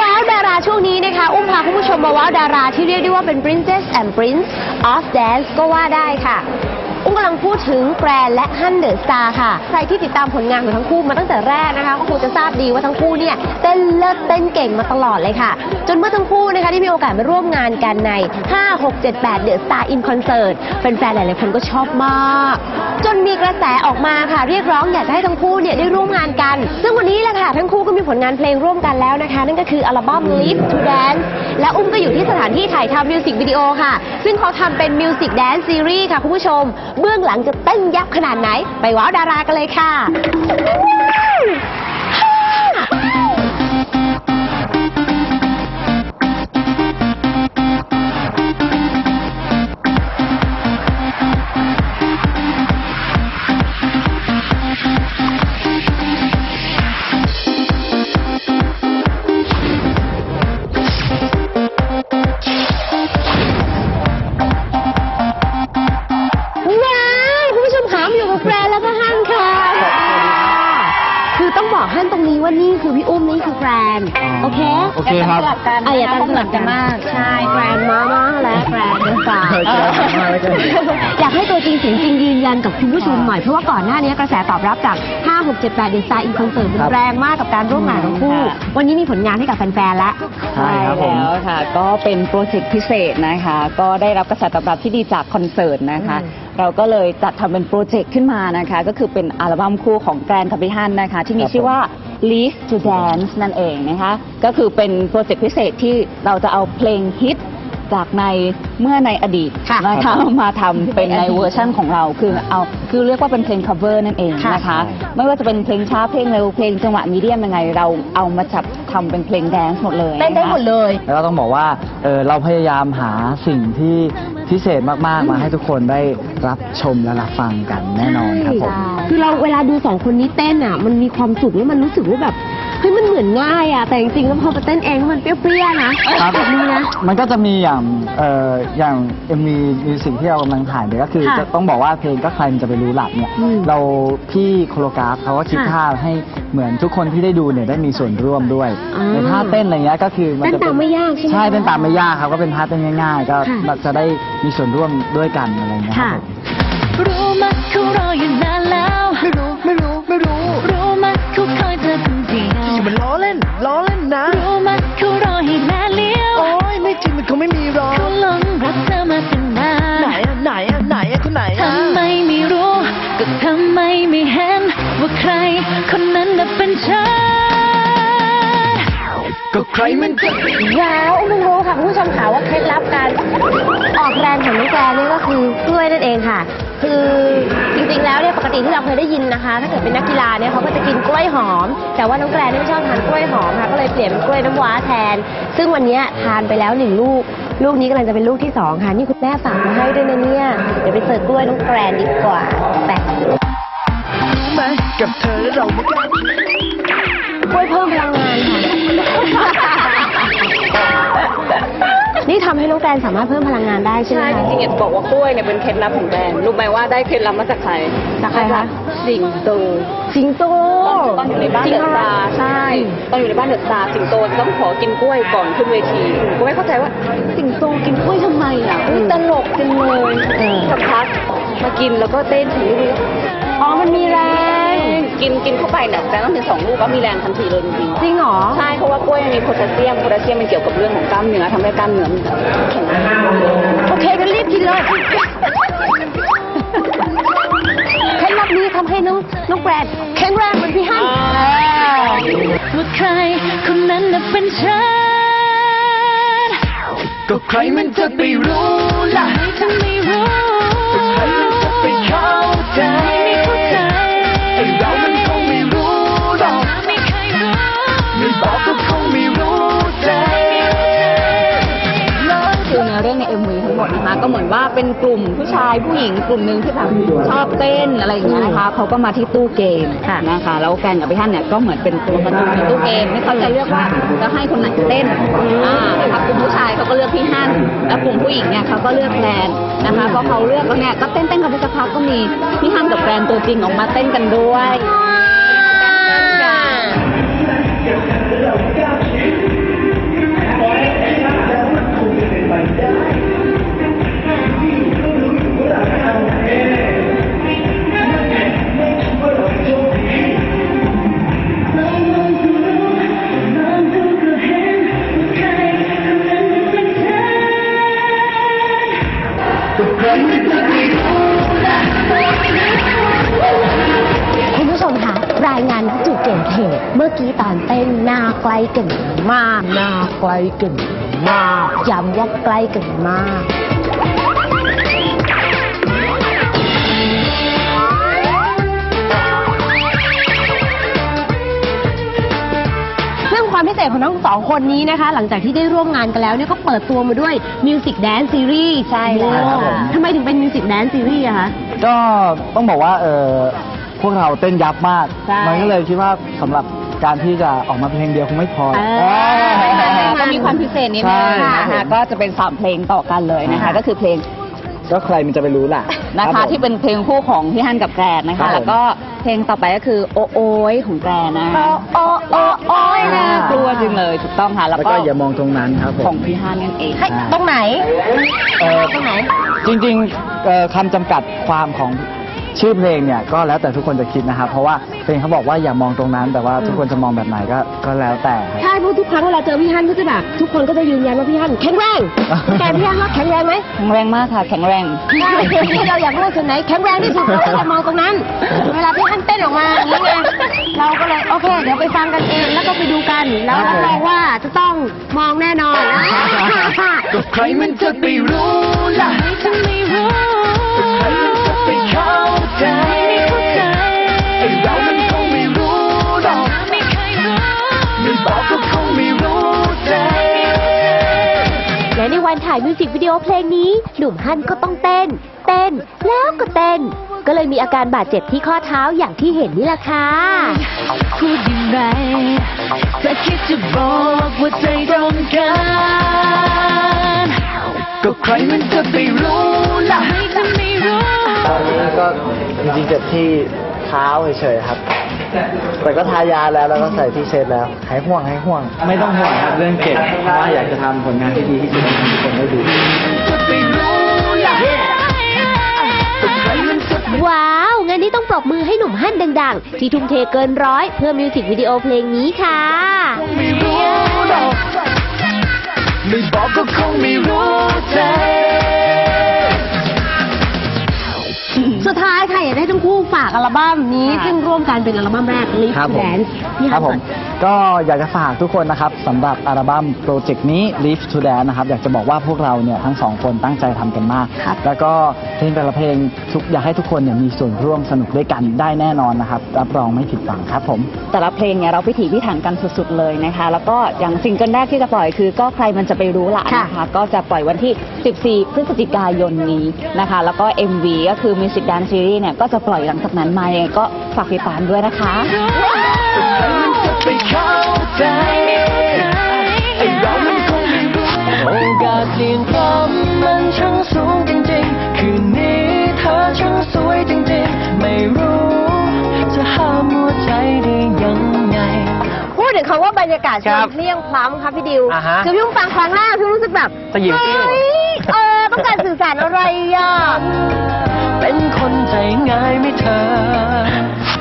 ว้าวดาราช่วงนี้นะคะ อุ้มพาคุณผู้ชมมาว้าวดาราที่เรียกได้ว่าเป็น Princess and Prince of Dance ก็ว่าได้ค่ะ อุ้มกำลังพูดถึงแกรนและฮันเดอร์สตาร์ค่ะ ใครที่ติดตามผลงานของทั้งคู่มาตั้งแต่แรกนะคะก็คงจะทราบดีว่าทั้งคู่เนี่ยเต้นเลิศเต้นเก่งมาตลอดเลยค่ะ จนเมื่อทั้งคู่นะคะที่มีโอกาสมาร่วมงานกันใน 5 6 7 8 The Star in Concert แฟนๆหลายๆคนก็ชอบมาก จนมีกระแสออกมาค่ะ เรียกร้องอยากจะให้ทั้งคู่เนี่ยได้ร่วมงานกัน ซึ่งวันนี้แหละค่ะทั้งคู่ก็มีผลงานเพลงร่วมกันแล้วนะคะ นั่นก็คืออัลบั้ม Live to Dance และอุ้มก็อยู่ที่สถานที่ถ่ายทำมิวสิกวิดีโอค่ะ ซึ่งเขาทำเป็นมิวสิกแดนซ์ซีรีส์ค่ะคุณผู้ชม เบื้องหลังจะเต้นยับขนาดไหน ไปว้าวดารากันเลยค่ะ ว่านี่คือพี่อุ้มนี่คือแฟรนโอเคโอเคครับอะอย่าตั้งสลับกันมาก ใช่แฟรนมากมากและแฟรนเป็นฝาเออแฟรนมากแล้วกันอยากให้ตัวจริงเสียงจริงยืนยันกับคุณผู้ชมหน่อย เพราะว่าก่อนหน้านี้กระแสตอบรับจาก 5 6 7 8เดนสตาร์อินคอนเสิร์ตแรงมากกับการร่วมงานของคู่ค่ะวันนี้มีผลงานให้กับแฟนๆแล้วใช่ครับผมแล้วค่ะ ก็เป็นโปรเจกต์พิเศษนะคะ ก็ได้รับกระแสตอบรับที่ดีจากคอนเสิร์ตนะคะอืมเราก็เลยจัดทำเป็นโปรเจกต์ขึ้นมานะคะ ก็คือเป็นอัลบั้มคู่ของแกรนกับพี่ฮันนะคะ ที่มีครับชื่อว่า Live to Dance นั่นเองนะคะ ก็คือเป็นโปรเจกต์พิเศษที่เราจะเอาเพลงฮิตจากในเมื่อในอดีตค่ะนะคะมาทำเป็นในเวอร์ชั่นของเราคือเอาคือเรียกว่าเป็นเพลง cover นั่นเองนะคะ ไม่ว่าจะเป็นเพลงช้าเพลงเร็วเพลงจังหวะมีเดียมยังไง เราเอามาจับทำเป็นเพลงแดนซ์หมดเลยเต้นได้หมดเลย แล้วก็ต้องบอกว่าเออเราพยายามหาสิ่งที่ พิเศษมากๆ มาให้ทุกคนได้รับชมและรับฟังกันแน่นอนครับผม คือเราเวลาดูสองคนนี้เต้นอะ มันมีความสุขแล้วมันรู้สึกว่าแบบเฮ้ยมันเหมือนง่ายอะ แต่จริงๆแล้วพอมาเต้นเองมันเปรี้ยวๆนะครับ แบบนี้นะ มันก็จะมีอย่างเอ่ออย่างเอ็มวีมิวสิกที่เรากำลังถ่ายเนี่ยก็คือค่ะจะต้องบอกว่าเพลงก็ใครมันจะไปรู้หลับเนี่ย อืมเราพี่โคโรกราฟเขาก็คิดค่ะท่าให้ เหมือนทุกคนที่ได้ดูเนี่ยได้มีส่วนร่วมด้วยอ่าในท่าเต้นอะไรเงี้ยก็คือมันจะเต้นตามไม่ยากใช่ไหมใช่เต้นตามไม่ยากครับก็เป็นท่าเต้นง่ายๆ ก็ค่ะ จะได้มีส่วนร่วมด้วยกันอะไรเงี้ยคค่ะ รับผม รู้มะเขารออยู่นานแล้ว ไม่รู้ ไม่รู้ไม่รู้รู้ ใครมันจะว้าวเพิ่งรู้ค่ะคุณผู้ชมค่ะว่าเคล็ดลับการออกแรงของน้องแกรนเนี่ยก็คือกล้วยนั่นเองค่ะ คือจริงๆแล้วเนี่ยปกติที่เราเคยได้ยินนะคะ ถ้าเกิดเป็นนักกีฬาเนี่ยเขาก็จะกินกล้วยหอม แต่ว่าน้องแกรนเนี่ยไม่ชอบทานกล้วยหอมค่ะก็เลยเปลี่ยนเป็นกล้วยน้ำว้าแทน ซึ่งวันเนี้ยทานไปแล้วหนึ่งลูก ลูกนี้กำลังจะเป็นลูกที่สองค่ะนี่คุณแม่ฝากมาให้ด้วยนะเนี่ยเดี๋ยวไปเสิร์ฟกล้วยน้องแกรนดีกว่าแปะรู้ไหมกับเธอแล้วเราไม่กล้ากล้วยเพิ่มพลังงานค่ะ นี่ทำให้น้องแกรนสามารถเพิ่มพลังงานได้ใช่ไหมใช่คะจริงๆอยากบอกว่ากล้วยเนี่ยเป็นเคล็ดลับของแบรนด์รู้ไหมว่าได้เคล็ดลับมาจากใครจากใครคะสิงโตสิงโตตอนอยู่ในบ้านจริเดงอะเหรอสตาร์ใช่ตอนอยู่ในบ้านเดอะสตาร์สิงโตจะต้องขอกินกล้วยก่อนขึ้นเวทีก็ไม่เข้าใจว่าสิงโตกินกล้วยทำไมอะอุ๊ยตลกจังเลยเออสักพักมากินแล้วก็เต้นถึง นกินเข้าไปเนี่ยแต่ต้องถึงสองลูกก็มีแรงทันทีเลยจริงๆจริงเหรอใช่เพราะว่ากล้วยมันมีโพแทสเซียมโพแทสเซียมมันเกี่ยวกับเรื่องของกล้ามเนื้อทำให้กล้ามเนื้อมันแข็งแรงโอเคงั้นรีบกินเลยเคล็ดลับนี้ทำให้น้องน้องแกรนแข็งแรงเหมือนพี่ฮั่นว่าใครคนนั้นน่ะเป็นฉันก็ใครมันจะไปรู้ล่ะถ้าไม่รู้ก็ใครมันจะไปเข้าใจไม่เข้าใจ ว่าเป็นกลุ่มผู้ชายผู้หญิงกลุ่มหนึ่งที่แบบชอบเต้นอะไรอย่างเงี้ยนะคะเขาก็มาที่ตู้เกมนะคะแล้วแกนกับพี่ฮันเนี่ยก็เหมือนเป็นตัวการ์ตูในตู้เกมไม่เขาจะเลือกว่าจะให้คนไหนเต้นอ่านะคะกลุ่มผู้ชายเขาก็เลือกพี่ฮันแล้วกลุ่มผู้หญิงเนี่ยเขาก็เลือกแกรนนะคะพอเขาเลือกแล้วเนี่ยก็เต้นเต้นกันไปสักพักก็มีพี่ฮันกับแกรนตัวจริงออกมาเต้นกันด้วย คุณผู้ชมคะรายงานจุดเกิดเหตุเมื่อกี้ตอนเต้นหน้าไกลเกันมากหน้าไกลเกันมากย้ำว่าใกล้กันมาก ษของทั้งสองคนนี้นะคะ หลังจากที่ได้ร่วมงานกันแล้วเนี่ยก็เปิดตัวมาด้วยมิวสิกแดนซ์ซีรีส์ใช่แล้วครับผม ทำไมถึงเป็นมิวสิกแดนซ์ซีรีส์อะคะ ก็ต้องบอกว่าเออพวกเราเต้นยับมาก ใช่มันก็เลยคิดว่าสำหรับการที่จะออกมาเพลงเดียวคงไม่พอ เออเออก็มีความพิเศษนิดใช่นึงนะครัคะบผมก็จะเป็นสามเพลงต่อกันเลยนะคะ ก็คือเพลงก็ใครมันจะไปรู้ล่ะนะรัคะบผม ที่เป็นเพลงคู่ของพี่ฮันกับแกรนนะครัคะ บผมแล้วก็ เพลงต่อไปก็คือโอโอยของแกรนนะโอโอโอโอยนะกลัวจริงเลยถูกต้องค่ะ แล้วแล้วก็ก็อย่ามองตรงนั้นครับผมของพี่ฮันนั่นเองให้ตรงไหน เอ่อตรงไหน จริงๆเอ่อคำจำกัดความของ ชื่อเพลงเนี่ยก็แล้วแต่ทุกคนจะคิดนะครับ เพราะว่าเพลงเขาบอกว่าอย่ามองตรงนั้น แต่ว่าทุกคนจะมองแบบไหนก็ก็แล้วแต่ครับใช่เพราะทุกครั้งเวลาเจอพี่ฮันก็จะแบบทุกคนก็จะยืนยันว่าพี่ฮันแข็งแรงแกพี่ฮันว่าแข็งแรงไหมแข็งแรงมากค่ะ แข็งแรงใช่ที่เราอยากรู้ว่าส่วนไหนแข็งแรงที่สุดเราก็จะมองตรงนั้น เวลาพี่ฮันเต้นออกมาอย่างนี้ไงเราก็เลยโอเค เดี๋ยวไปฟังกันเองแล้วก็ไปดูกันแล้วรับรองว่าจะต้องมองแน่นอนก็ใครมันจะไปรู้ล่ะจะไม่รู้ใครมันจะ ไปเข้าใจไอ้เรามันคงไม่รู้หรอกม่เคยรู้ไม่บอกก็คงไม่รู้ใจและในวันถ่ายมิวสิกวิดีโอเพลงนี้ หนุ่มฮันก็ต้องเต้น เต้นแล้วก็เต้น ก็เลยมีอาการบาดเจ็บที่ข้อเท้าอย่างที่เห็นนี่แหละค่ะพูดยังไงแต่คิดจะบอกว่าใจตรงกัน ก็ใครมันจะไปรู้ ก็จริงๆเจ็บที่เท้าเฉยๆครับ แต่ก็ทายาแล้วแล้วก็ใส่ที่เช็ดแล้วหายห่วงหายห่วง ไม่ต้องห่วงครับเรื่องเก็บเพราะว่าอยากจะทำผลงานที่ดีที่สุดให้ทุกคนได้ดูจะไปรู้ล่ะก็ใครมันจะว้าว งานนี้ต้องปรบมือให้หนุ่มฮั่นดังๆ ที่ทุ่มเทเกินร้อย เพื่อมิวสิกวิดีโอเพลงนี้ค่ะไม่รู้หรอกไม่บอกก็คงไม่รู้ใจากอัลบั้มนี้ค่ะซึ่งร่วมกันเป็นอัลบั้มแรก Live ครับ to ผม Dance พี่คฮัรันบผมก็อยากจะฝากทุกคนนะครับสำหรับอัลบั้มโปรเจกต์นี้ Live to Dance นะครับอยากจะบอกว่าพวกเราเนี่ยทั้งสองคนตั้งใจทำกันมาก แล้วก็เพลงแต่ละเพลงทุกอยากให้ทุกคนเนี่ยมีส่วนร่วมสนุกด้วยกันได้แน่นอนนะครับรับรองไม่ผิดหวังครับผม แต่ละเพลงเนี่ยเราพิถีพิถันกันสุดๆเลยนะคะ แล้วก็อย่างซิงเกิลแรกที่จะปล่อยคือ ก็ใครมันจะไปรู้ละนะคะก็จะปล่อยวันที่ 14 พฤศจิกายนนี้นะคะ แล้วก็ MV ก็คือ Music Dance Series เนี่ยก็จะปล่อยหลังจากนั้นมายังไงก็ฝากติดตามด้วยนะคะจะไปเข้าใจไอ้เรามันคงไม่รู้โอกาสเสี่ยงต่ำมันช่างสูงจริงๆ คืนนี้เธอช่างสวยจริงๆ ไม่รู้ จะห้ามหัวใจได้ยังไง พูดถึงคำว่าบรรยากาศครับเพลียงพล้ำครับพี่ดิวอ่าฮะคือพี่อุ้มฟังครั้งแรกพี่รู้สึกแบบสยิวติ้ว เฮ้ยเออต้องการสื่อสารอะไรอะ เป็นคนใจง่ายไม่เธอ